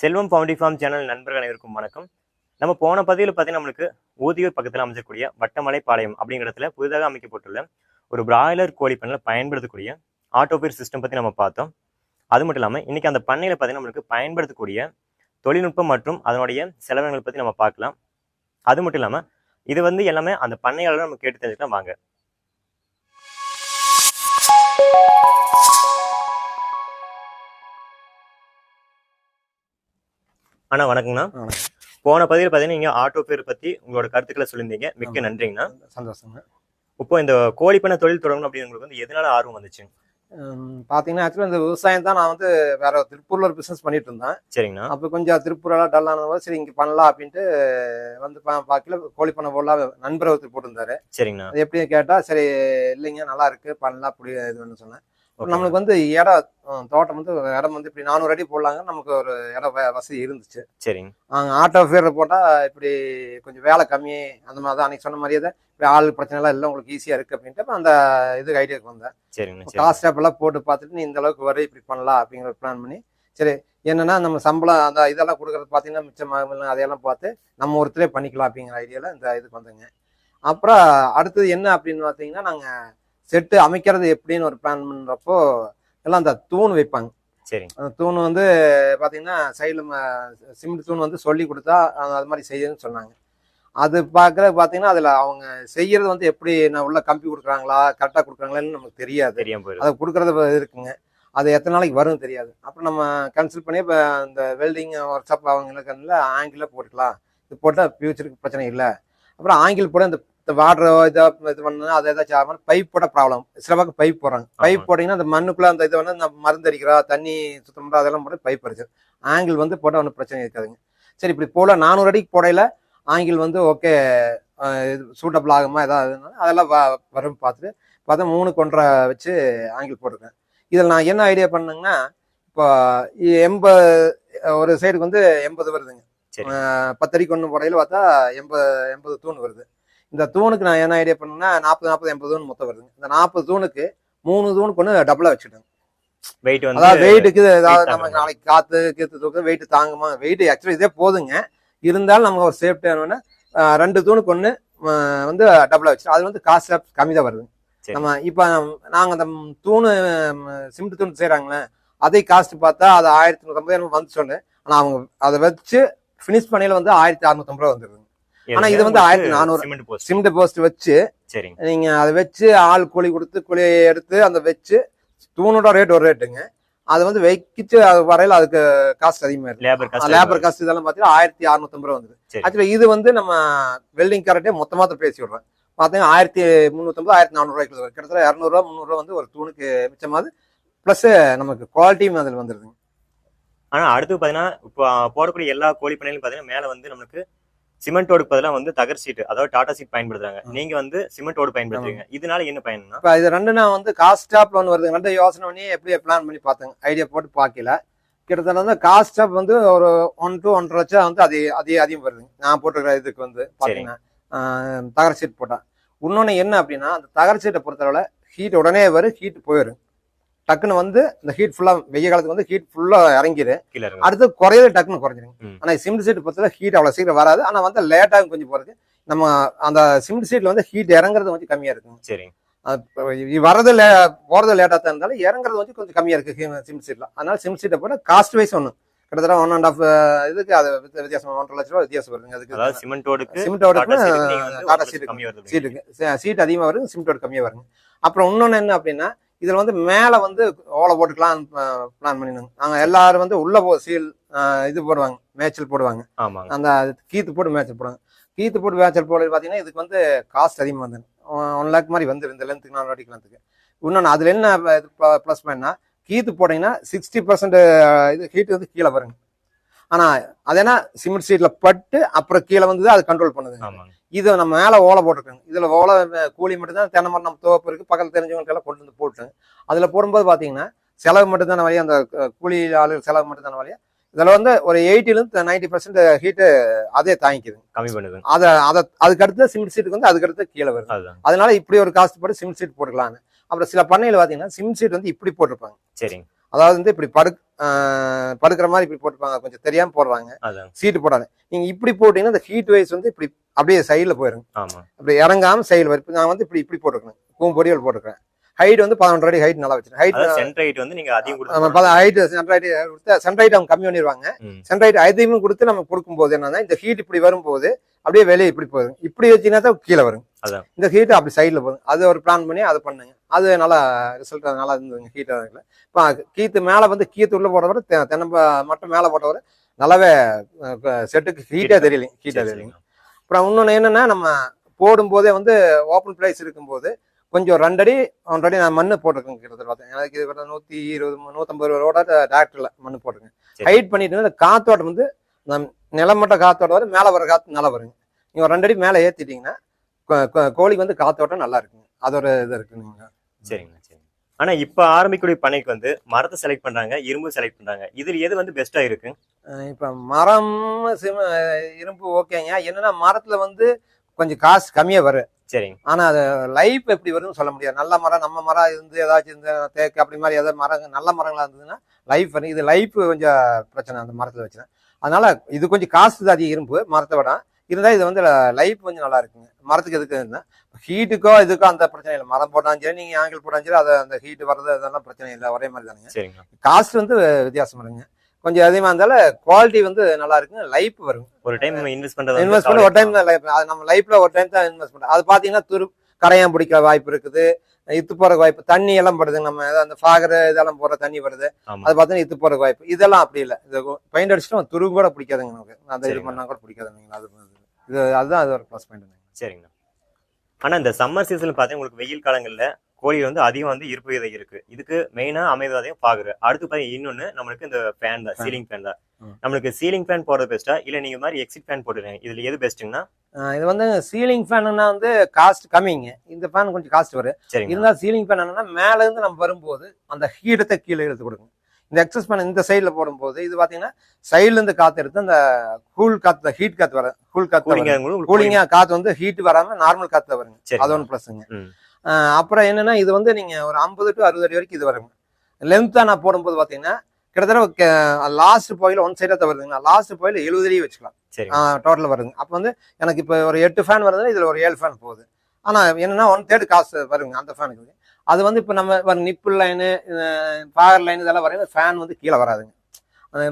செல்வம் bounty form channel நண்பர்கள் அனைவருக்கும் வணக்கம். நம்ம போன பதிவில் பார்த்தீங்கன்னா நம்மளுக்கு ஊதியூர் பக்கத்தில் அமைச்சக்கூடிய வட்டமலை பாளையம் அப்படிங்கிற இடத்துல புதிதாக அமைக்கப்பட்டுள்ள ஒரு பிராய்லர் கோழி பண்ணையில் பயன்படுத்தக்கூடிய ஆட்டோபேர் சிஸ்டம் பற்றி நம்ம பார்த்தோம். அது மட்டும் இல்லாமல் இன்னைக்கு அந்த பண்ணையில் பார்த்தீங்கன்னா நம்மளுக்கு பயன்படுத்தக்கூடிய தொழில்நுட்பம் மற்றும் அதனுடைய செலவினங்கள் பற்றி நம்ம பார்க்கலாம். அது மட்டும் இல்லாமல் இது வந்து எல்லாமே அந்த பண்ணையாளர் நம்ம கேட்டு தெரிஞ்சுக்கலாம். வாங்க. அண்ணா வணக்கங்கண்ணா. போன பதிவில் பார்த்தீங்கன்னா நீங்கள் ஆட்டோ பேர் பற்றி உங்களோட கருத்துக்களை சொல்லியிருந்தீங்க. மிக்க. நன்றிங்கண்ணா. சந்தோஷங்க. இப்போ இந்த கோழி பண்ண தொழில் தொடங்கணும் அப்படின்னு உங்களுக்கு வந்து எதனால ஆர்வம் வந்துச்சு உம், பாத்தீங்கன்னா ஆக்சுவலாக இந்த விவசாயம் தான் நான் வந்து வேற திருப்பூர்ல ஒரு பிசினஸ் பண்ணிட்டு இருந்தேன். சரிங்கண்ணா. அப்போ கொஞ்சம் திருப்பூரெல்லாம் டல் ஆனது சரி இங்க பண்ணலாம் அப்படின்ட்டு வந்து பா- பார்க்கல கோழி பண்ண போடலாம் நண்பர் ஒருத்தர் போட்டிருந்தாரு. சரிங்கண்ணா. அது எப்படி கேட்டா சரி இல்லைங்க நல்லா இருக்கு பண்ணலாம் அப்படி இதுன்னு சொன்னேன். நம்மளுக்கு வந்து இடம் தோட்டம் வந்து இடம் வந்து இப்படி நானூறு அடி போடலாங்க. நமக்கு ஒரு இடம் வசதி இருந்துச்சு. சரிங்க. அங்கே ஆட்டோ ஃபேரில் போட்டால் இப்படி கொஞ்சம் வேலை கம்மி அந்த மாதிரி தான். அன்னைக்கு சொன்ன மாதிரியே தான். இப்படி ஆள் பிரச்சனைலாம் இல்லை உங்களுக்கு ஈஸியாக இருக்குது அப்படின்ட்டு அப்ப அந்த இதுக்கு ஐடியாவுக்கு வந்தேன். சரிங்கண்ணா சரி காஸ்ட் எல்லாம் போட்டு பார்த்துட்டு நீ இந்த அளவுக்கு வரை இப்படி பண்ணலாம் அப்படிங்கிற பிளான் பண்ணி சரி என்னன்னா நம்ம சம்பளம் அந்த இதெல்லாம் கொடுக்கறது பார்த்தீங்கன்னா மிச்சமாக அதையெல்லாம் பார்த்து நம்ம ஒருத்தரே பண்ணிக்கலாம் அப்படிங்கிற ஐடியாவில் இந்த இதுக்கு வந்தோங்க. அப்புறம் அடுத்தது என்ன அப்படின்னு பார்த்தீங்கன்னா நாங்கள் செட்டு அமைக்கிறது எப்படின்னு ஒரு பிளான் பண்ணுறப்போ எல்லாம் அந்த தூண் வைப்பாங்க. சரிங்க. அந்த தூண் வந்து பார்த்தீங்கன்னா சைடில் சிமெண்ட் தூண் வந்து சொல்லி கொடுத்தா அது மாதிரி செய்யுன்னு சொன்னாங்க. அது பார்க்குற பார்த்தீங்கன்னா அதில் அவங்க செய்யறது வந்து எப்படி நான் உள்ள கம்பி கொடுக்குறாங்களா கரெக்டாக கொடுக்குறாங்களான்னு நமக்கு தெரியாது. தெரியாம போயிடும். அதை கொடுக்குறது இருக்குங்க. அது எத்தனை நாளைக்கு வரும் தெரியாது. அப்புறம் நம்ம கன்சல்ட் பண்ணி இப்போ இந்த வெல்டிங் ஒர்க் ஷாப் அவங்களுக்கு ஆங்கிளில் போட்டுக்கலாம். இது போட்டால் ஃபியூச்சருக்கு பிரச்சனை இல்லை. அப்புறம் ஆங்கிள் போட இந்த வாட்டர் இதை இது பண்ணா அதை ஏதாச்சும் ஆகும் பைப் போட ப்ராப்ளம் சில பக்கம் பைப் போடுறாங்க பைப். போட்டிங்கன்னா அந்த மண்ணுக்குள்ள அந்த இது வந்து நம்ம மருந்து அடிக்கிறோம் தண்ணி சுத்தம் பண்ணுறோம் அதெல்லாம் போட்டு பைப் அடிச்சு ஆங்கிள் வந்து போட்டால் ஒன்றும் பிரச்சனை இருக்காதுங்க. சரி இப்படி போட நானூறு அடிக்கு போடையில ஆங்கிள் வந்து ஓகே இது சூட்டபிள் ஆகுமா? ஏதாவது அதெல்லாம் வ- வரும் பார்த்துட்டு பார்த்தா மூணு கொண்டரை வச்சு ஆங்கிள் போட்டிருக்கேன். இதில் நான் என்ன ஐடியா பண்ணேங்கன்னா இப்போ எண்பது ஒரு சைடுக்கு வந்து எண்பது வருதுங்க. பத்தடிக்கு ஒன்று போடையில பார்த்தா எண்பது எண்பது தூண் வருது. இந்த தூணுக்கு நான் என்ன ஐடியா பண்ணேன்னா நாற்பது நாற்பது எண்பது தூண் மொத்தம் வருதுங்க. இந்த நாற்பது தூணுக்கு மூணு தூணுக்கு ஒன்று டபுளாக வச்சுட்டேன் வெயிட் வந்து அதாவது வெயிட்டுக்கு ஏதாவது நம்ம? நாளைக்கு காத்து கீத்து தூக்க வெயிட் தாங்குமா? வெயிட் ஆக்சுவலி இதே போதுங்க. இருந்தாலும் நம்ம ஒரு சேஃப்டி அஹ் ரெண்டு தூணுக்கு ஒன்று வந்து டபுளாக வச்சு அது வந்து காஸ்ட் கம்மி தான் வருது. நம்ம இப்போ நாங்கள் அந்த தூணு சிமெண்ட் தூண் செய்கிறாங்களே அதை காஸ்ட் பார்த்தா அது ஆயிரத்தி நூற்றம்பது எனக்கு வந்து சொன்னேன். ஆனால் அவங்க அதை வச்சு ஃபினிஷ் பண்ணையில வந்து ஆயிரத்தி அறுநூத்தம்பது ரூபா வந்துருது ஆனா இது வந்து 1400. Cement post. சிமெண்ட் போஸ்ட் வச்சு சரிங்க. நீங்க அதை வச்சு ஆள் கூலி கொடுத்து கூலியை எடுத்து அந்த வச்சு தூணோட ரேட் ஒரு ரேட்டுங்க அது வந்து வைக்கிச்சு அது வரையில அதுக்கு காஸ்ட் அதிகமா இருக்கு. லேபர் காஸ்ட் இதெல்லாம் பார்த்தீங்கன்னா ஆயிரத்தி அறுநூத்தம்பது ரூபா வந்தது. ஆக்சுவலி இது வந்து நம்ம வெல்டிங் கரெக்டே மொத்தமா தான் பேசி விடுறோம். பார்த்தீங்கன்னா ஆயிரத்தி முந்நூற்றம்பது ஆயிரத்தி நானூறுரூவாய்க்கு வரும் கிட்டத்தட்ட இரநூறுவா முந்நூறுரூவா வந்து ஒரு தூணுக்கு மிச்சமாவது ப்ளஸ் நமக்கு குவாலிட்டியும் அதில் வந்துருதுங்க. ஆனா அடுத்து பாத்தீங்கன்னா இப்போ போடக்கூடிய எல்லா கோழி பண்ணையிலும் பாத்தீங்கன்னா மேல வந்து நமக்கு சிமெண்டோடுக்கு பதிலா வந்து தகர் சீட் அதாவது டாடா சீட் பயன்படுத்துறாங்க. நீங்க வந்து சிமெண்டோடு பயன்படுத்துறீங்க. இதனால என்ன பயன்னா இப்போ இது ரெண்டு நான் வந்து காஸ்ட் ஸ்டாப் ஒன்று வருது ரெண்டு யோசனை பண்ணி எப்படி பிளான் பண்ணி பார்த்தேங்க. ஐடியா போட்டு பார்க்கல. கிட்டத்தட்ட வந்து காஸ்ட் ஸ்டாப் வந்து ஒரு ஒன் டு ஒன்றரை லட்சம் வந்து அது அதே அதிகம் வருதுங்க. நான் போட்டுக்கிற இதுக்கு வந்து பார்த்தீங்கன்னா தகர சீட் போட்டேன் இன்னொன்று என்ன அப்படின்னா அந்த தகர சீட்டை பொறுத்தளவில் ஹீட் உடனே வரும் ஹீட் போயிடும் டக்குன்னு வந்து இந்த ஹீட் ஃபுல்லாக வெய்ய காலத்துக்கு வந்து ஹீட் ஃபுல்லாக இறங்கிடு அடுத்து குறையது டக்குன்னு குறைஞ்சிருங்க ம். ஆனால் சிமெண்ட் சீட் பொறுத்தவரை ஹீட் அவ்வளோ சீக்கிரம் வராது. ஆனால் வந்து லேட்டாகும் கொஞ்சம் போகிறதுக்கு நம்ம அந்த சிமெண்ட் சீட்டில் வந்து ஹீட் இறங்குறது கொஞ்சம் கம்மியாக இருக்குங்க சரிங்க வரது லே போகிறது லேட்டாக தான் இருந்தாலும் இறங்குறது வந்து கொஞ்சம் கம்மியாக இருக்குது சிம் சீட்டில். அதனால சிம் சீட்டை போட காஸ்ட் வைஸ் ஒன்று கிட்டத்தட்ட ஒன் அண்ட் ஆஃப் இதுக்கு அது வித்த- வித்தியாசம் ஒன்றரை லட்ச ரூபா வித்தியாசம் வருதுங்க. அதுக்கு சிமெண்டோடுக்கு சிமெண்டோட டாடா சீட்டுக்கு நீங்க வந்து டாடா ஒரு சீட்டுக்கு வருது சீட் அதிகமாக வருங்க சிமெண்டோட கம்மியாக வருங்க அப்புறம் இன்னொன்று என்ன அப்படின்னா இதில் வந்து மேலே வந்து ஓலை போட்டுக்கலாம் பிளான் பண்ணிடுங்க நாங்கள் எல்லாரும் வந்து உள்ளே போ சீல் இது போடுவாங்க மேய்ச்சல் போடுவாங்க. ஆமாங்க. அந்த கீத்து போட்டு மேய்ச்சல் போடுவாங்க. கீத்து போட்டு மேய்ச்சல் போடுறது பார்த்தீங்கன்னா இதுக்கு வந்து காஸ்ட் அதிகமாக வந்து ஒன் லேக் மாதிரி வந்துடும் இந்த லென்த்துக்கு நாலு அடிக்கலத்துக்கு இன்னொன்று அதில் என்ன ப்ளஸ் பண்ணா கீத்து போட்டிங்கன்னா சிக்ஸ்டி பர்சன்ட் இது ஹீட் வந்து கீழே வருங்க. ஆனால் அது சிமெண்ட் சீட்டில் பட்டு அப்புறம் கீழே வந்து அது கண்ட்ரோல் பண்ணுது. இது நம்ம மேலே ஓலை போட்டிருக்கோங்க. இதில் ஓலை கூலி மட்டும் தான் தென்னை மரம் நம்ம துவப்பு இருக்குது பக்கத்தில் தெரிஞ்சவங்களுக்கு எல்லாம் கொண்டு வந்து போட்டு அதில் போடும்போது பார்த்தீங்கன்னா செலவு மட்டும் தானே வழியா அந்த கூலி ஆளு செலவு மட்டும் தானே வழியா இதில் வந்து ஒரு எயிட்டிலேருந்து நைன்டி பர்சன்ட் ஹீட்டு அதே தாங்கிக்குதுங்க. கம்மி பண்ணுது அதை அதை அதுக்கு அடுத்து சிமெண்ட் சீட்டுக்கு வந்து அதுக்கு அடுத்து கீழே வருது. அதுதான் அதனால இப்படி ஒரு காஸ்ட் போட்டு சிமெண்ட் சீட் போட்டுக்கலான்னு அப்புறம் சில பண்ணையில் பார்த்தீங்கன்னா சிமெண்ட் சீட் வந்து இப்படி போட்டிருப்பாங்க. சரிங்க. அதாவது வந்து இப்படி படு படுக்கிற மாதிரி இப்படி போட்டுப்பாங்க கொஞ்சம் தெரியாம போடுறாங்க சீட்டு போடாது. நீங்க இப்படி போட்டீங்கன்னா இந்த ஹீட் வைஸ் வந்து இப்படி அப்படியே சைடில் போயிருங்க. ஆமா. இப்படி இறங்காம சைடில் நான் வந்து இப்படி இப்படி போட்டுருக்கேன். கூம்பொடியல் போட்டுருக்கேன். ஹைட் வந்து பதினொன்று அடி ஹைட் நல்லா வச்சிருக்கேன் ஹைட் சென்டர் ஹைட் வந்து நீங்க அதிகம் கொடுத்து ஹைட் கொடுத்து அவங்க கம்மி பண்ணிடுவாங்க ம். சென்ட்ரைட் அதிகமும் கொடுத்து நம்ம கொடுக்கும்போது என்னன்னா இந்த ஹீட் இப்படி வரும்போது அப்படியே வெளியே இப்படி போகுது. இப்படி வச்சீங்கன்னா தான் கீழே வரும். இந்த ஹீட் அப்படி சைடில் போகுது. அது ஒரு பிளான் பண்ணி அதை பண்ணுங்க. அது நல்லா ரிசல்ட் நல்லா இருந்ததுங்க ஹீட் அதில் இப்போ கீத்து மேலே வந்து கீத்து உள்ள போட்டவரை தெ- தென்னம்ப மட்டும் மேலே போட்டவரை நல்லாவே செட்டுக்கு ஹீட்டே தெரியலைங்க ஹீட்டே சரி, தெரியலைங்க. அப்புறம் இன்னொன்று என்னன்னா நம்ம போடும்போதே வந்து ஓப்பன் பிளேஸ் இருக்கும்போது கொஞ்சம் ரெண்டடி ஒன்றடி நான் மண்ணு போட்டிருக்கேன் கிட்டத்தட்ட பார்த்தேன். எனக்கு இது கிட்ட நூற்றி இருபது நூற்றம்பது ரூபா டாக்டரில் மண்ணு போட்டிருக்கேன். ஹைட் பண்ணிட்டு இந்த காத்தோட்டம் வந்து நம் நிலமட்ட காத்தோட்டம் வரும் மேலே வர காத்து நல்லா வருங்க. நீங்கள் ஒரு ரெண்டடி மேலே ஏற்றிட்டீங்கன்னா கோழிக்கு வந்து காத்தோட்டம் நல்லா இருக்குங்க. அதோட இது இருக்குங்க சரிங்க சரிங்க. ஆனா இப்ப ஆரம்பிக்கக்கூடிய பண்ணைக்கு வந்து மரத்தை செலக்ட் பண்றாங்க இரும்பு செலக்ட் பண்றாங்க. இதுல எது வந்து பெஸ்டா இருக்கு? இப்போ மரம் சிம இரும்பு ஓகேங்க என்னன்னா மரத்தில் வந்து கொஞ்சம் காசு கம்மியாக வரும். சரிங்க. ஆனா அது லைஃப் எப்படி வரும்னு சொல்ல முடியாது. நல்ல மரம் நம்ம மரம் இருந்து ஏதாச்சும் இந்த தேக்கு அப்படி மாதிரி ஏதாவது மரம் நல்ல மரங்களா இருந்ததுன்னா லைஃப் வரும் இது லைஃப் கொஞ்சம் பிரச்சனை அந்த மரத்துல வச்சுனா அதனால இது கொஞ்சம் காசு அதிகம் இரும்பு மரத்தை விட. இருந்தால் இது வந்து லைஃப் கொஞ்சம் நல்லா இருக்குங்க. மரத்துக்கு எதுக்கு இருந்தால் ஹீட்டுக்கோ இதுக்கோ அந்த பிரச்சனை இல்லை. மரம் போட்டாலும் சரி நீங்கள் ஆங்கிள் போட்டாலும் சரி அது அந்த ஹீட் வர்றது அதெல்லாம் பிரச்சனை இல்லை. ஒரே மாதிரி தானுங்க. சரிங்க. காஸ்ட் வந்து வித்தியாசம் வருங்க கொஞ்சம் அதிகமாக இருந்தாலும் குவாலிட்டி வந்து நல்லா இருக்குங்க லைஃப் வரும். ஒரு டைம் இன்வெஸ்ட் பண்றது இன்வெஸ்ட் பண்ணி ஒரு டைம் தான். life. அது நம்ம லைஃப்ல ஒரு டைம் தான் இன்வெஸ்ட் பண்ணுறோம் அது பாத்தீங்கன்னா துரு கரையான் பிடிக்க வாய்ப்பு இருக்குது. இத்து போறதுக்கு வாய்ப்பு தண்ணி எல்லாம் படுது. நம்ம அந்த ஃபாகர் இதெல்லாம் போற தண்ணி வருது அது பார்த்தீங்கன்னா இத்து போறதுக்கு வாய்ப்பு. இதெல்லாம் அப்படி இல்லை. இது பெயிண்ட் அடிச்சுட்டு துரு கூட பிடிக்காதுங்க நமக்கு. அந்த இது. பண்ணா கூட பிடிக்காதுங்க. அது இது அதுதான் அது ஒரு ப்ளஸ் பாயிண்ட் சரிங்கண்ணா ஆனா இந்த சம்மர் சீசன் பார்த்தீங்கன்னா உங்களுக்கு வெயில் காலங்கள்ல கோழி வந்து அதிகம் வந்து இருப்பு விதை இருக்கு. இதுக்கு மெயினா அமைவதையும் பாக்குற அடுத்து பார்த்தீங்கன்னா இன்னொன்னு நம்மளுக்கு இந்த ஃபேன் தான். சீலிங் ஃபேன் தான். நம்மளுக்கு சீலிங் ஃபேன் போடுறது பெஸ்ட்டா இல்ல நீங்க மாதிரி எக்ஸிட் ஃபேன் போட்டுருங்க. இதுல எது பெஸ்ட்டுங்கன்னா இது வந்து சீலிங் ஃபேனுன்னா வந்து காஸ்ட் கம்மிங்க. இந்த ஃபேன் கொஞ்சம் காஸ்ட் வரும். சரிங்க. இருந்தால் சீலிங் ஃபேன் என்னன்னா மேல இருந்து நம்ம வரும்போது அந்த ஹீட்டத்தை கீழே இழுத்து கொடுக்கும் இந்த எக்ஸஸ் ஃபேன் இந்த சைடில் போடும்போது இது பார்த்தீங்கன்னா சைடுல இருந்து காத்து எடுத்து அந்த கூல் காத்து ஹீட் காத்து வர கூல் காத்து கூலிங்கா வரும். கூலிங்கா காத்து வந்து ஹீட் வராம நார்மல் காத்து வருங்க. சரி அது ஒன்று ப்ளஸ்ங்க. அப்புறம் என்னன்னா இது வந்து நீங்க ஒரு ஐம்பது டு அறுபது அடி வரைக்கும் இது வருங்க. லென்த்தா நான் போடும்போது பார்த்தீங்கன்னா கிட்டத்தட்ட லாஸ்ட் போயில ஒன் சைடாக தான் வருதுங்க லாஸ்ட் போயில எழுபது அடி வச்சுக்கலாம். சரி. டோட்டல் வருங்க அப்போ வந்து எனக்கு இப்போ ஒரு எட்டு ஃபேன் வருதுன்னா இதில் ஒரு ஏழு ஃபேன் போகுது. ஆனால் என்னன்னா ஒன் தேர்ட் காசு வருங்க அந்த ஃபேனுக்கு அது வந்து இப்போ நம்ம நிப்பிள் லைனு பாகர் லைன் இதெல்லாம் வரையும் ஃபேன் வந்து கீழே வராதுங்க.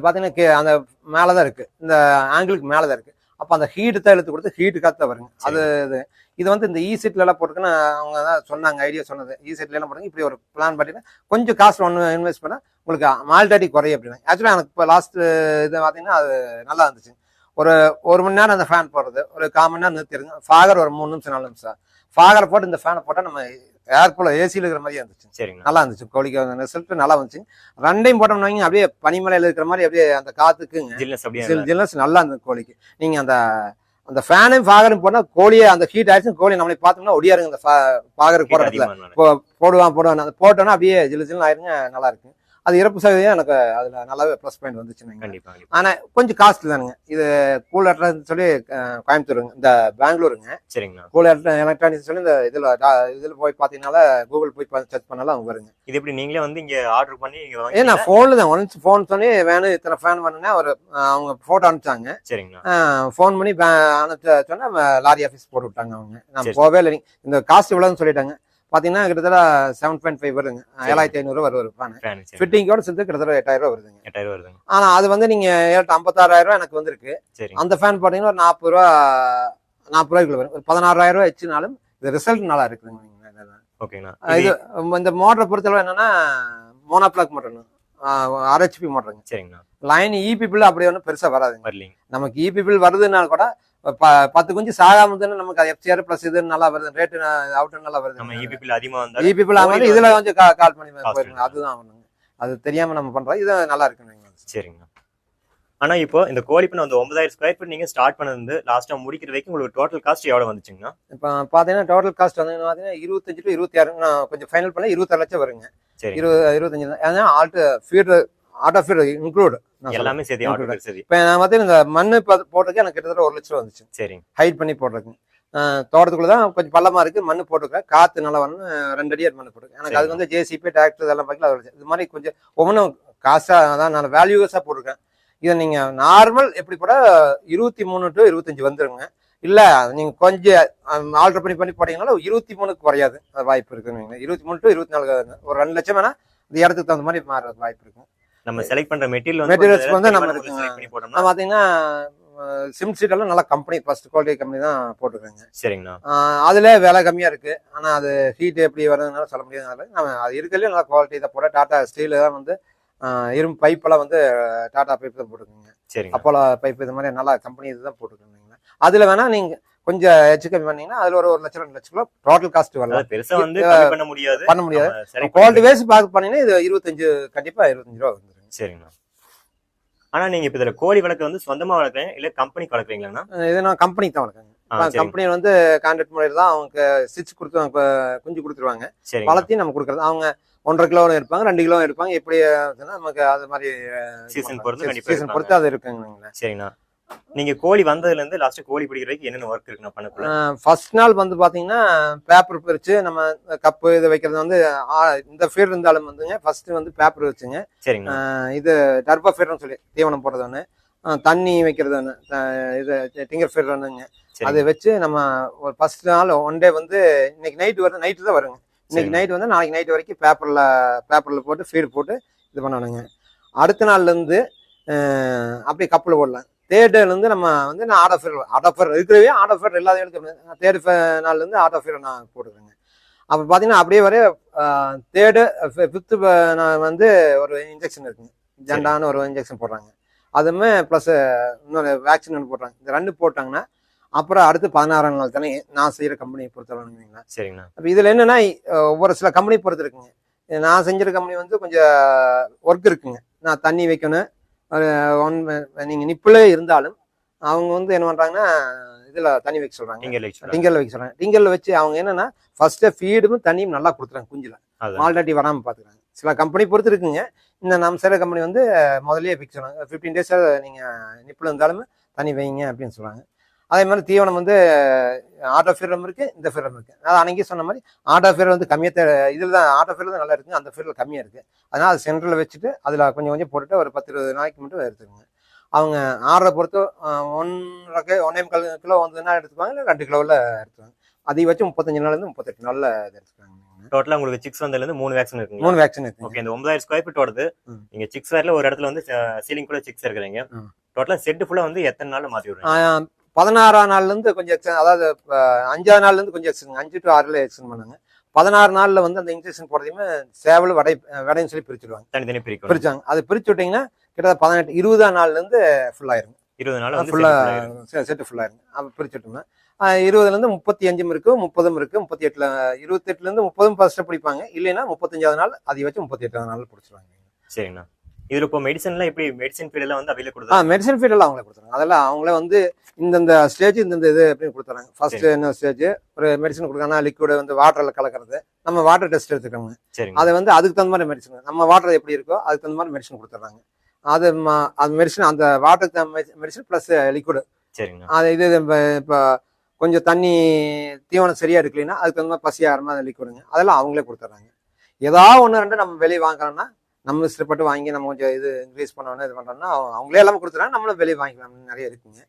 பார்த்தீங்கன்னா கீ- அந்த மேலே தான் இருக்குது இந்த ஆங்கிளுக்கு மேலே தான் இருக்குது அப்போ அந்த ஹீட்டு தான் இழுத்து கொடுத்து ஹீட்டு காத்து வருங்க. அது இது இது வந்து இந்த இ சீட்ல எல்லாம் போட்டுக்குன்னு அவங்க தான் சொன்னாங்க ஐடியா சொன்னது. இ சீட்ல எல்லாம் போட்டுங்க இப்படி ஒரு பிளான் பண்ணிட்டீங்கன்னா கொஞ்சம் காசு ஒன்று இன்வெஸ்ட் பண்ணால் உங்களுக்கு மால்டாட்டி குறையும் அப்படின்னா. ஆக்சுவலாக எனக்கு இப்போ லாஸ்ட் இது பார்த்தீங்கன்னா அது நல்லா இருந்துச்சு. ஒரு ஒரு மணி நேரம் அந்த ஃபேன் போடுறது ஒரு கால் மணி நேரம் நிறுத்திடுங்க. ஃபாகர் ஒரு மூணு நிமிஷம் நாலு நிமிஷம். ஃபாகரை போட்டு இந்த ஃபேனை போட்டால் நம்ம ஏர் கூல ஏசியில் இருக்கிற மாதிரியே இருந்துச்சு. சரிங்கண்ணா நல்லா இருந்துச்சு. கோழிக்கு ரிசல்ட் நல்லா வந்துச்சு. ரெண்டையும் போட்டோம்னா அப்படியே பனிமலையில் இருக்கிற மாதிரி அப்படியே அந்த காத்துக்குங்க. ஜில்னஸ் நல்லா இருந்தது கோழிக்கு. நீங்க அந்த அந்த ஃபேனையும் ஃபாகரும் போனா கோழியை அந்த ஹீட் ஆயிடுச்சு கோழி நம்மளை பார்த்தோம்னா ஒடியாருங்க அந்த ஃபாகருக்கு போற இடத்துல. போடுவான் போடுவான். அது போட்டோன்னா அப்படியே ஜில்லு ஜில்னு ஆயிருங்க நல்லா இருக்கு. அது இறப்பு சதவீதம் எனக்கு அதுல நல்லாவே ப்ளஸ் பாயிண்ட் வந்துச்சுன்னு கண்டிப்பா கண்டிப்பா. ஆனா கொஞ்சம் காஸ்ட் தானுங்க. இது கூல் எலக்ட்ரானிக்ஸ் சொல்லி கோயம்புத்தூருங்க இந்த பெங்களூருங்க. சரிங்கண்ணா கூல் எலக்ட்ரானிக்ஸ் சொல்லி இந்த இதுல இதுல போய் பாத்தீங்கன்னால கூகுள் போய் சர்ச் பண்ணாலும் அவங்க வருங்க. இது எப்படி நீங்களே வந்து இங்க ஆர்டர் பண்ணி ஏன்னா ஃபோன்ல தான். ஒன்ஸ் ஃபோன் பண்ணி வேணும் இத்தனை ஃபேன் பண்ணுங்க ஒரு அவங்க போட்டோ அனுப்பிச்சாங்க. சரிங்கண்ணா ஃபோன் பண்ணி அனுப்பிச்ச சொன்னா லாரி ஆஃபீஸ் போட்டு விட்டாங்க அவங்க. நான். போவே இல்லை. இந்த காஸ்ட் இவ்வளோன்னு சொல்லிட்டாங்க. பாத்தீங்கன்னா கிட்டத்தட்ட செவன் பாயிண்ட் ஃபைவ் வருங்க ஏழாயிரத்தி ஐநூறு வருது ஃபேன் ஃபிட்டிங்கோட சேர்த்து கிட்டத்தட்ட எட்டாயிரம் ரூபா வருதுங்க. எட்டாயிரம் வருதுங்க. ஆனா அது வந்து நீங்க ஏழு ஐம்பத்தாறாயிரம் ரூபா எனக்கு வந்திருக்கு. சரி. அந்த ஃபேன் போட்டீங்கன்னா ஒரு நாற்பது ரூபா நாற்பது ரூபாய்க்குள்ள வரும். ஒரு பதினாறாயிரம் ரூபாய் வச்சுனாலும் இது ரிசல்ட் நல்லா இருக்குதுங்க. ஓகேண்ணா இது இந்த மோட்டரை பொறுத்தளவு என்னன்னா மோனோபிளாக் மோட்டர்னு ஆர்ஹெச்பி மோட்டருங்க சரிங்கண்ணா லைன் இபி பில் அப்படி ஒன்றும் பெருசா வராதுங்க. நமக்கு இபி பில் வருதுன்னா கூட பத்து குஞ்சு சாகாம இருந்ததுன்னா நமக்கு அது எஃப்சிஆர் பிளஸ் இது நல்லா வருது ரேட்டு அவுட் நல்லா நம்ம வருது இபி பில் அதிகமா வந்தாலும் இபி பில் ஆகாம கோழி இதுல கொஞ்சம் கா- கால் பண்ணி போயிருங்க. அதுதான் அவனுங்க அது தெரியாம நம்ம பண்றோம். இது நல்லா இருக்குங்க. சரிங்கண்ணா ஆனா இப்போ இந்த கோழி பண்ண வந்து ஒன்பதாயிரம் ஸ்கொயர் ஃபீட் நீங்க ஸ்டார்ட் பண்ணது வந்து லாஸ்டா முடிக்கிற வரைக்கும் உங்களுக்கு டோட்டல் காஸ்ட் எவ்வளவு வந்துச்சுங்கண்ணா இப்போ பாத்தீங்கன்னா டோட்டல் காஸ்ட் வந்து பாத்தீங்கன்னா இருபத்தஞ்சு டு இருபத்தி ஆறு நான் கொஞ்சம் ஃபைனல் பண்ண இருபத்தாறு லட்சம் வருங்க. சரி இருபது இருபத்தஞ்சு தான். ஏன்னா alt feed auto feed include எல்லாமே சரி இப்போ நான் பார்த்தீங்கன்னா இந்த மண்ணு ப- போட்டதுக்கு எனக்கு கிட்டத்தட்ட ஒரு லட்சம் வந்துச்சு. சரிங்க. ஹைட் பண்ணி போடுறதுக்கு தோட்டத்துக்குள்ள தான் கொஞ்சம் பள்ளமா இருக்கு. மண்ணு போட்டுருக்கேன். காத்து நல்லா வரணும் ரெண்டு அடி மண்ணு போட்டுருக்கேன். எனக்கு அது சரி. வந்து ஜேசிபி டிராக்டர் இதெல்லாம் பார்க்கல. அது இது மாதிரி கொஞ்சம் ஒவ்வொன்றும் காசா அதான் நான் வேல்யூஸா போட்டிருக்கேன். இதை நீங்க நார்மல் எப்படி போட இருபத்தி மூணு டு இருபத்தஞ்சு வந்துருங்க. இல்ல நீங்க கொஞ்சம் ஆல்டர் பண்ணி பண்ணி போட்டீங்கனால இருபத்தி மூணுக்கு குறையாது. அது வாய்ப்பு இருக்குன்னு இருபத்தி மூணு டு இருபத்தி நாலு ஒரு ரெண்டு லட்சம் வேணா இந்த இடத்துக்கு தகுந்த மாதிரி மாற வாய்ப்பு இருக்கும் நம்ம செலக்ட் பண்ற மெட்டீரியல் வந்து நம்ம இருக்குங்க. பண்ணி போட்டோம்னா? நான் பாத்தீங்கன்னா சிம் சீட் எல்லாம் நல்ல கம்பெனி ஃபர்ஸ்ட் குவாலிட்டி கம்பெனி தான் போட்டுருக்கேங்க. சரிங்கண்ணா. அதுல விலை கம்மியா இருக்கு. ஆனா அது ஹீட் எப்படி வருதுனால சொல்ல முடியாதனால நம்ம அது இருக்கிறதுல நல்ல குவாலிட்டி தான் போட டாடா ஸ்டீல் தான் வந்து இரும்பு பைப் எல்லாம் வந்து டாடா பைப் தான் போட்டுருக்குங்க. சரிங்க. அப்போலோ பைப் இது மாதிரி நல்ல கம்பெனி இதுதான் போட்டுருக்குங்க அதுல வேணா நீங்க கொஞ்சம் எச்சு கம்மி பண்ணீங்கன்னா அதுல ஒரு ஒரு லட்சம் ரெண்டு லட்சம் கிலோ டோட்டல் காஸ்ட் வரலாம். அதாவது பெருசா வந்து பண்ண முடியாது. பண்ண முடியாது. நம்ம குவாலிட்டி வேஸ் பார்க்க பண்ணீங்கன்னா இது இருபத்தஞ்சு கண்டிப்பா இருபத்தஞ்சு ரூபா வந்துருங்க சரிங்கண்ணா. ஆனா நீங்க இப்ப இதுல கோழி வளர்க்க வந்து சொந்தமா வளர்க்குறீங்க இல்ல கம்பெனிக்கு வளர்க்குறீங்களாண்ணா? இது நான் கம்பெனி தான் வளர்க்குறேங்க. ஆ, சரிங்க. கம்பெனி வந்து கான்ட்ராக்ட் முறையில் தான் அவங்க ஸ்டிச் கொடுத்து குஞ்சு கொடுத்துருவாங்க. வளர்த்தி நம்ம கொடுக்குறது. அவங்க ஒன்றரை கிலோ இருப்பாங்க ரெண்டு கிலோ இருப்பாங்க எப்படி நமக்கு அது மாதிரி Season பொறுத்து சீசன். பொறுத்து அது இருக்குங்க சரிங்கண்ணா. நீங்க கோழி வந்ததுல இருந்து லாஸ்ட் கோழி பிடிக்கிற வரைக்கும் என்னென்ன ஒர்க் இருக்குண்ணா பண்ணக்குள்ள ஃபர்ஸ்ட் நாள் வந்து பாத்தீங்கன்னா பேப்பர் பிரிச்சு நம்ம கப்பு இது வைக்கிறது வந்து இந்த ஃபீர் இருந்தாலும் வந்துங்க ஃபர்ஸ்ட் வந்து பேப்பர் வச்சுங்க. சரிங்கண்ணா ஆஹ் இது டர்பா ஃபீர்னு சொல்லி தீவனம் போடுறது ஒன்று தண்ணி வைக்கிறது ஒன்று இது டிங்கர் ஃபீர் ஒன்றுங்க அதை வச்சு நம்ம ஒரு ஃபர்ஸ்ட் நாள் ஒன் டே வந்து இன்னைக்கு நைட் வருது நைட்டு தான் வருங்க. இன்னைக்கு சரிங்க. நைட் வந்து நாளைக்கு நைட் வரைக்கும் பேப்பர்ல பேப்பர்ல போட்டு ஃபீடு போட்டு இது பண்ணணுங்க. அடுத்த நாள்ல இருந்து அப்படியே கப்பல் போடலாம். தேர்ட் டேல இருந்து நம்ம வந்து நான் ஆட் ஆஃபர் ஆட் ஆஃபர் இருக்கிறவே ஆட் ஆஃபர் இல்லாத எடுத்து தேர்ட் நாள்ல இருந்து ஆட் ஆஃபர் நான் போட்டுக்கிறேங்க. அப்போ பார்த்தீங்கன்னா அப்படியே வர தேர்டு ஃபிஃப்த்து நான் வந்து ஒரு இன்ஜெக்ஷன் இருக்குங்க. ஜெண்டான்னு ஒரு இன்ஜெக்ஷன் போடுறாங்க. அதுவுமே ப்ளஸ் இன்னொரு வேக்சின் ஒன்று போடுறாங்க. இந்த ரெண்டு போட்டாங்கன்னா அப்புறம் அடுத்து பதினாறாம் நாள் தானே நான் செய்கிற கம்பெனியை பொறுத்தவரைங்களா சரிங்கண்ணா. அப்போ இதில் என்னன்னா ஒவ்வொரு சில கம்பெனி பொறுத்து இருக்குங்க. நான் செஞ்சிருக்க கம்பெனி வந்து கொஞ்சம் ஒர்க் இருக்குங்க. நான் தண்ணி வைக்கணும். ஒன் நீங்கள் நிப்பிளே இருந்தாலும் அவங்க வந்து என்ன பண்ணுறாங்கன்னா இதில் தண்ணி வைக்க சொல்கிறாங்க சொல்லுங்க டிங்கரில் வைக்க சொல்கிறாங்க டிங்கரில் வச்சு அவங்க என்னன்னா ஃபர்ஸ்ட்டு ஃபீடும் தண்ணியும் நல்லா கொடுத்துறாங்க குஞ்சில். மால்டாட்டி வராமல் பார்த்துக்கிறாங்க சில கம்பெனி பொறுத்து இருக்குங்க. இந்த நம்ம சில கம்பெனி வந்து முதல்லயே ஃபிக்ஸ் சொன்னாங்க ஃபிஃப்டீன் டேஸ் நீங்கள் நிப்பிள் இருந்தாலும் தண்ணி வைங்க அப்படின்னு சொல்கிறாங்க அதே மாதிரி தீவனம் வந்து ஆட்டோ ஃபீரம் இருக்கு இந்த ஃபீரம் இருக்கு. அதான் அன்னைக்கு சொன்ன மாதிரி ஆட்டோ ஃபீர் வந்து கம்மியாக இதில் தான் ஆட்டோ ஃபீர் தான் நல்லா இருக்குங்க. அந்த ஃபீரில் கம்மியாக இருக்கு. அதனால அது சென்டரில் வச்சுட்டு அதில் கொஞ்சம் கொஞ்சம் போட்டுட்டு ஒரு பத்து இருபது நாளைக்கு மட்டும் எடுத்துக்கோங்க. அவங்க ஆர்டரை பொறுத்து ஒன்றரை ஒன்றே முக்கால் கிலோ வந்ததுன்னா எடுத்துக்குவாங்க இல்லை ரெண்டு கிலோவில் எடுத்துக்குவாங்க அதிகபட்சம் முப்பத்தஞ்சு நாள்லேருந்து முப்பத்தெட்டு நாளில் இது எடுத்துக்குவாங்க டோட்டலா உங்களுக்கு சிக்ஸ் வந்ததுல இருந்து மூணு வேக்சின் இருக்குங்க மூணு வேக்சின் இருக்குங்க. ஓகே இந்த ஒன்பதாயிரம் ஸ்கொயர் ஃபீட் வருது ம். நீங்க சிக்ஸ் வேர்ல ஒரு இடத்துல வந்து சீலிங் கூட சிக்ஸ் இருக்கிறீங்க. ம். டோட்டலா செட் ஃபுல்லா வந்து எத்தனை நாள்ல மாத்தி விடுறீங்க? பதினாறாம் நாள்ல இருந்து கொஞ்சம் எக்ஸ்டன் அதாவது அஞ்சாவது நாள்ல இருந்து கொஞ்சம் எக்ஸ்டன் அஞ்சு டு ஆறுல எக்ஸ்டன் பண்ணாங்க. பதினாறு நாள்ல வந்து அந்த இன்ஜெக்ஷன் போடுறதையுமே சேவல் வடை வடைன்னு சொல்லி பிரிச்சுடுவாங்க. தனித்தனி பிரிக்கணும். பிரிச்சாங்க. அது பிரிச்சு விட்டீங்கன்னா கிட்டத்தட்ட பதினெட்டு இருபதாம் நாள்ல இருந்து ஃபுல் ஆயிருங்க. இருபது நாள் வந்து ஃபுல்லா set full ஆயிரும். செட்டு ஃபுல் ஆயிருங்க. அப்ப பிரிச்சு விட்டோம்னா ஆஹ் இருபதுல இருந்து முப்பத்தி அஞ்சும் இருக்கு முப்பதும் இருக்கு முப்பத்தி எட்டுல இருபத்தி எட்டுல இருந்து முப்பதும் ஃபர்ஸ்ட் பிடிப்பாங்க. இல்லைன்னா முப்பத்தஞ்சாவது நாள் அதிகபட்சம் முப்பத்தி எட்டாவது நாள் பிடிச்சிருவாங்க. சரிங்கண்ணா. இதுல இப்போ மெடிசன்லாம் எப்படி மெடிசன் ஃபீல்ட் எல்லாம் வந்து அவையில ஆ கொடுத்தா மெடிசன் ஃபீல்ட் எல்லாம் அவங்களே கொடுத்துறாங்க. அதெல்லாம் அவங்களே வந்து இந்தந்த ஸ்டேஜ் இந்தந்த இது அப்படின்னு கொடுத்துறாங்க. ஃபர்ஸ்ட் என்ன ஸ்டேஜ் ஒரு மெடிசன் கொடுக்குறாங்கன்னா லிக்விட் வந்து வாட்டர்ல கலக்கிறது. நம்ம வாட்டர் டெஸ்ட் எடுத்துக்கோங்க. அதை வந்து அதுக்கு தகுந்த மாதிரி மெடிசன் நம்ம வாட்டர் எப்படி இருக்கோ அதுக்கு தகுந்த மாதிரி மெடிசன் கொடுத்துட்றாங்க அது அது மெடிசன் அந்த வாட்டர் மெடிசன் ப்ளஸ் லிக்விட் அது இது இப்போ கொஞ்சம் தண்ணி தீவனம் சரியா எடுக்கலைன்னா அதுக்கு தகுந்த மாதிரி பசி ஆரம்ப அதை லிக்விடுங்க அதெல்லாம் அவங்களே கொடுத்துட்றாங்க ஏதாவது ஒன்று ரெண்டு நம்ம வெளியே வாங்குறோம்னா நம்ம இஷ்டப்பட்டு வாங்கி நம்ம கொஞ்சம் இது இன்க்ரீஸ் பண்ணணும் இது பண்ணுறோம்னா அவங்களே எல்லாமே கொடுத்துறாங்க நம்மளும் வெளியே வாங்கிக்கலாம் நிறைய இருக்குங்க.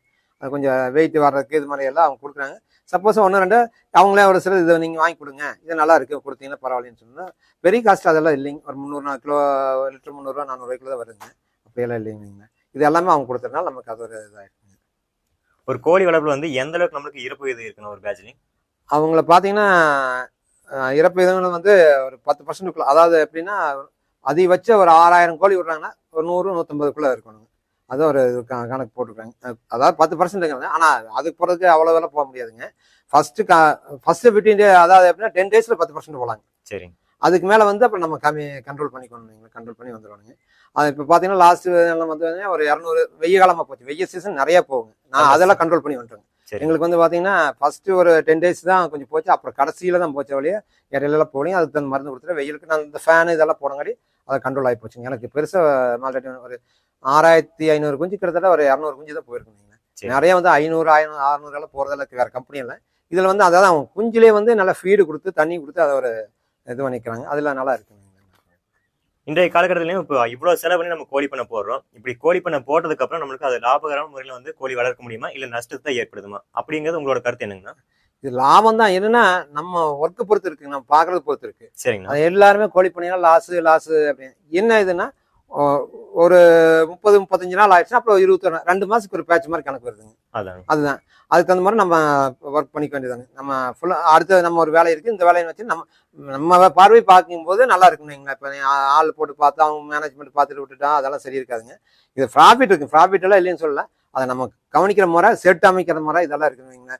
அது கொஞ்சம் வெயிட் வர்றதுக்கு இது மாதிரி எல்லாம் அவங்க கொடுக்குறாங்க. சப்போஸ் ஒன்று ரெண்டு அவங்களே ஒரு சில இதை நீங்கள் வாங்கி கொடுங்க. இது நல்லா இருக்கு கொடுத்தீங்கன்னா பரவாயில்லன்னு சொன்னால் பெரிய காஸ்ட் அதெல்லாம் இல்லைங்க. ஒரு முந்நூறு நாலு கிலோ லிட்டர் முந்நூறுரூவா நானூறுவாய்க்குள்ள தான் வருங்க அப்படியெல்லாம் இல்லைங்க இது எல்லாமே அவங்க கொடுத்ததுனால நமக்கு அது ஒரு இதாகிடுங்க ஒரு கோழி வளர்ப்புல வந்து எந்த அளவுக்கு நம்மளுக்கு இருப்பு இது இருக்கணும் ஒரு பேட்ச்லயும் அவங்கள பார்த்தீங்கன்னா இறப்பு விதங்களும் வந்து ஒரு பத்து பர்சன்ட்டுக்குள்ள அதாவது எப்படின்னா அதிகபட்ச ஒரு ஆறாயிரம் கோழி விடுறாங்கன்னா ஒரு நூறு நூற்றம்பதுக்குள்ள இருக்கணுங்க அது ஒரு கணக்கு போட்டுருக்காங்க. அதாவது பத்து பர்சன்ட்டுங்கிறாங்க ஆனால் அதுக்கு போகிறதுக்கு அவ்வளோ வேலை போக முடியாதுங்க. ஃபர்ஸ்ட் க ஃபர்ஸ்ட் ஃபிஃப்டீன் டே அதாவது எப்படின்னா டென் டேஸில் பத்து பர்சன்ட் போகலாங்க சரிங்க. அதுக்கு மேலே வந்து அப்புறம் நம்ம கம்மி கண்ட்ரோல் பண்ணிக்கணும். கண்ட்ரோல் பண்ணி வந்துடுவானுங்க அது இப்போ பார்த்தீங்கன்னா லாஸ்ட் எல்லாம் வந்து ஒரு இரநூறு வெய்ய காலமாக போச்சு. வெய்ய சீசன் நிறைய போகுங்க. நான் அதெல்லாம் கண்ட்ரோல் பண்ணி வந்துட்டேங்க எங்களுக்கு வந்து பாத்தீங்கன்னா ஃபர்ஸ்ட் ஒரு டென் டேஸ் தான் கொஞ்சம் போச்சு. அப்புறம் கடைசியில தான் போச்ச வழியே. இடையில போலையும் அதுக்கு தகுந்த மருந்து கொடுத்துட்டு வெயிலுக்கு நான் இந்த ஃபேன் இதெல்லாம் போனங்காடி அது கண்ட்ரோல் ஆகி போச்சுங்க. எனக்கு பெருசா மால்டாட்டி ஒரு ஆறாயிரத்தி ஐநூறு குஞ்சு கிட்டத்தட்ட ஒரு இரநூறு குஞ்சு தான் போயிருக்குங்க. நிறைய வந்து ஐநூறு ஐநூறு அறுநூறு எல்லாம் போறதெல்லாம் வேற கம்பெனி இல்லை. இதில் வந்து அதாவது அவங்க குஞ்சிலே வந்து நல்லா ஃபீடு கொடுத்து தண்ணி கொடுத்து அதை ஒரு இது பண்ணிக்கிறாங்க. அதில் நல்லா இருக்குங்க. இன்றைய காலகட்டத்திலையும் இப்போ இவ்வளவு செலவு பண்ணி நம்ம கோழி பண்ண போடுறோம். இப்படி கோழி பண்ண போட்டதுக்கு அப்புறம் நம்மளுக்கு அது லாபகரமான முறையில் வந்து கோழி வளர்க்க முடியுமா? இல்ல நஷ்டத்தை ஏற்படுதுமா அப்படிங்கிறது உங்களோட கருத்து என்னங்கண்ணா? இது லாபம் தான். என்னன்னா நம்ம ஒர்க்கை பொறுத்து இருக்கு நம்ம பார்க்கறது பொறுத்து இருக்கு. சரிங்கண்ணா. அது எல்லாருமே கோழி பண்ணினா லாஸு லாஸு அப்படின்னு. என்ன இதுன்னா ஒரு முப்பது முப்பத்தஞ்சு நாள் ஆயிடுச்சுன்னா அப்புறம் இருபத்தி நாள் ரெண்டு மாசத்துக்கு ஒரு பேட்ச் மாதிரி கணக்கு வருதுங்க. அதான் அதுதான். அதுக்கு தகுந்த மாதிரி நம்ம ஒர்க் பண்ணிக்க வேண்டியதாங்க நம்ம ஃபுல்லாக அடுத்து நம்ம ஒரு வேலை இருக்குது இந்த வேலையை வச்சு நம்ம நம்ம பார்வை பார்க்கும்போது நல்லா இருக்குங்க இப்போ ஆள் போட்டு பார்த்து அவங்க மேனேஜ்மெண்ட் பார்த்துட்டு விட்டுட்டா அதெல்லாம் சரி இருக்காதுங்க. இது ப்ராஃபிட் இருக்கு. ப்ராஃபிட் எல்லாம் இல்லைன்னு சொல்லல. அதை நம்ம கவனிக்கிற முறை செட் அமைக்கிற முறை இதெல்லாம் இருக்குதுங்க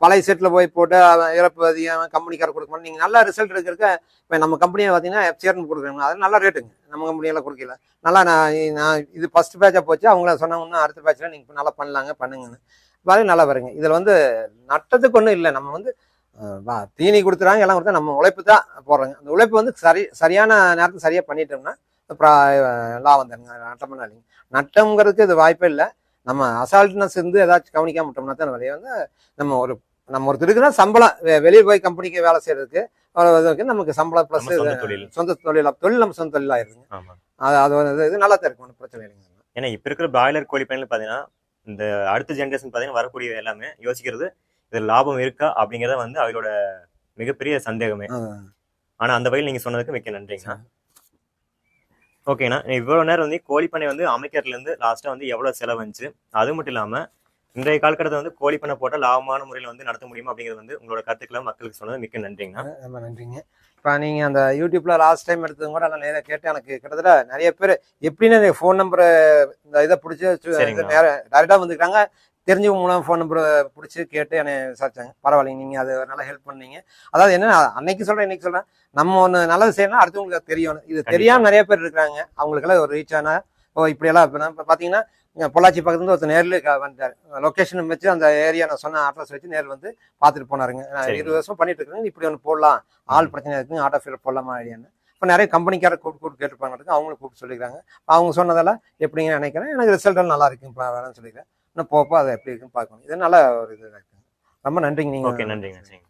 பழைய செட்டில் போய் போட்டு அவன் இறப்பு அதிகம் கம்பெனிக்கார கொடுக்க நீங்கள் நல்லா ரிசல்ட் இருக்கிறதுக்கு இப்போ நம்ம கம்பெனியை பார்த்தீங்கன்னா எஃப்சிஆர்னு கொடுக்குறாங்க. அது நல்ல ரேட்டுங்க நம்ம கம்பெனியெல்லாம் கொடுக்கல. நல்லா நான் நான் இது ஃபர்ஸ்ட் பேட்சாக போச்சு. அவங்கள சொன்னாங்கன்னா அடுத்த பேட்சில் நீங்கள் நல்லா பண்ணலாங்க பண்ணுங்கன்னு. பாருங்க நல்லா வருங்க. இதில் வந்து நட்டத்துக்கு ஒன்றும் இல்லை. நம்ம வந்து வா தீனி கொடுத்துறாங்க எல்லாம் கொடுத்தா நம்ம உழைப்பு தான் போடுறோங்க. அந்த உழைப்பு வந்து சரி சரியான நேரத்தில் சரியாக பண்ணிட்டோம்னா லாபம் தருங்க. நட்டம்னா இல்லைங்க நட்டங்கிறதுக்கு இது வாய்ப்பே இல்லை. நம்ம அசால்ட்னஸ் இருந்து ஏதாச்சும் கவனிக்காம விட்டோம்னா தான் வழியை வந்து நம்ம ஒரு நம்ம ஒருத்தருக்குன்னா சம்பளம் வெ- வெளியே போய் கம்பெனிக்கு வேலை செய்யறதுக்கு நமக்கு சம்பளம் ப்ளஸ் சொந்த தொழில். தொழில் நம்ம சொந்த தொழில் ஆயிருதுங்க. ஆமா. அது அது இது நல்லா தான் இருக்கும் ஒண்ணும் பிரச்சனை இல்லைங்க. ஏன்னா இப்ப இருக்கிற பிராய்லர் கோழி பண்ணையில பாத்தீங்கன்னா இந்த அடுத்த ஜென்ரேஷன் பாத்தீங்கன்னா வரக்கூடிய எல்லாமே யோசிக்கிறது இது லாபம் இருக்கா அப்படிங்கறத வந்து அவங்களோட மிகப்பெரிய சந்தேகமே. அது- ஆனா அந்த வகையில் நீங்க சொன்னதுக்கு மிக்க நன்றிங்கண்ணா ஓகேண்ணா இவ்வளவு நேரம் வந்து கோழி பண்ணை வந்து அமைக்கிறதுல இருந்து லாஸ்டா வந்து எவ்வளவு செலவு வந்துச்சு அது மட்டும் இல்லாம இன்றைய காலகட்டத்தில் வந்து கோழி பண்ணை போட்டால் லாபமான முறையில் வந்து நடத்த முடியுமா அப்படிங்கிறது வந்து உங்களோட கருத்துக்களை மக்களுக்கு சொன்னது மிக்க நன்றிங்கண்ணா. ரொம்ப நன்றிங்க. இப்போ நீங்கள் அந்த யூடியூப்ல லாஸ்ட் டைம் எடுத்தது கூட நான் நேராக கேட்டு எனக்கு கிட்டத்தட்ட நிறைய பேர் எப்படின்னு ஃபோன் நம்பர் இந்த இதை பிடிச்சி. நேரம் டேரெக்டாக வந்துருக்காங்க தெரிஞ்சவங்க மூலம் ஃபோன் நம்பர் பிடிச்சி கேட்டு என்னை விசாரிச்சாங்க. பரவாயில்லைங்க நீங்கள் அது நல்லா ஹெல்ப் பண்ணீங்க. அதாவது என்ன அன்னைக்கு சொல்கிறேன் இன்னைக்கு சொல்கிறேன் நம்ம ஒன்று நல்லது செய்யணும் அடுத்தவங்களுக்கு தெரியணும் இது கண்டிப்பா. தெரியாம நிறைய பேர் இருக்காங்க அவங்களுக்கெல்லாம் ஒரு ரீச் ஆனா ஓ இப்படியெல்லாம் இப்போ இப்போ பார்த்தீங்கன்னா பொள்ளாச்சி பக்கத்துல இருந்து ஒருத்தர் நேரில் வந்துட்டார் லொக்கேஷன் வச்சு அந்த ஏரியா நான் சொன்ன அட்ரஸ் வச்சு நேரில் வந்து பார்த்துட்டு போனாருங்க. நான். இருபது வருஷம் பண்ணிட்டு இருக்கேன் இப்படி ஒன்று போடலாம். ஆள் பிரச்சனை இருக்குங்க ஆட்டோ ஃபீல் போடலாமா ஐடியான்னு இப்போ நிறைய கம்பெனிக்கார கூப்பிட்டு கூப்பிட்டு கேட்டுப்பாங்க அவங்களும் கூப்பிட்டு சொல்லிக்கிறாங்க. அவங்க சொன்னதெல்லாம் எப்படிங்க நினைக்கிறேன்? எனக்கு ரிசல்ட் நல்லா இருக்கு இப்போ வேணும்னு சொல்லிக்கிறேன். இன்னும் போப்போ அதை எப்படி இருக்குன்னு பார்க்கணும். இது நல்ல ஒரு இதாக இருக்கு. ரொம்ப நன்றிங்க ஓகே நன்றிங்க. சரிங்க.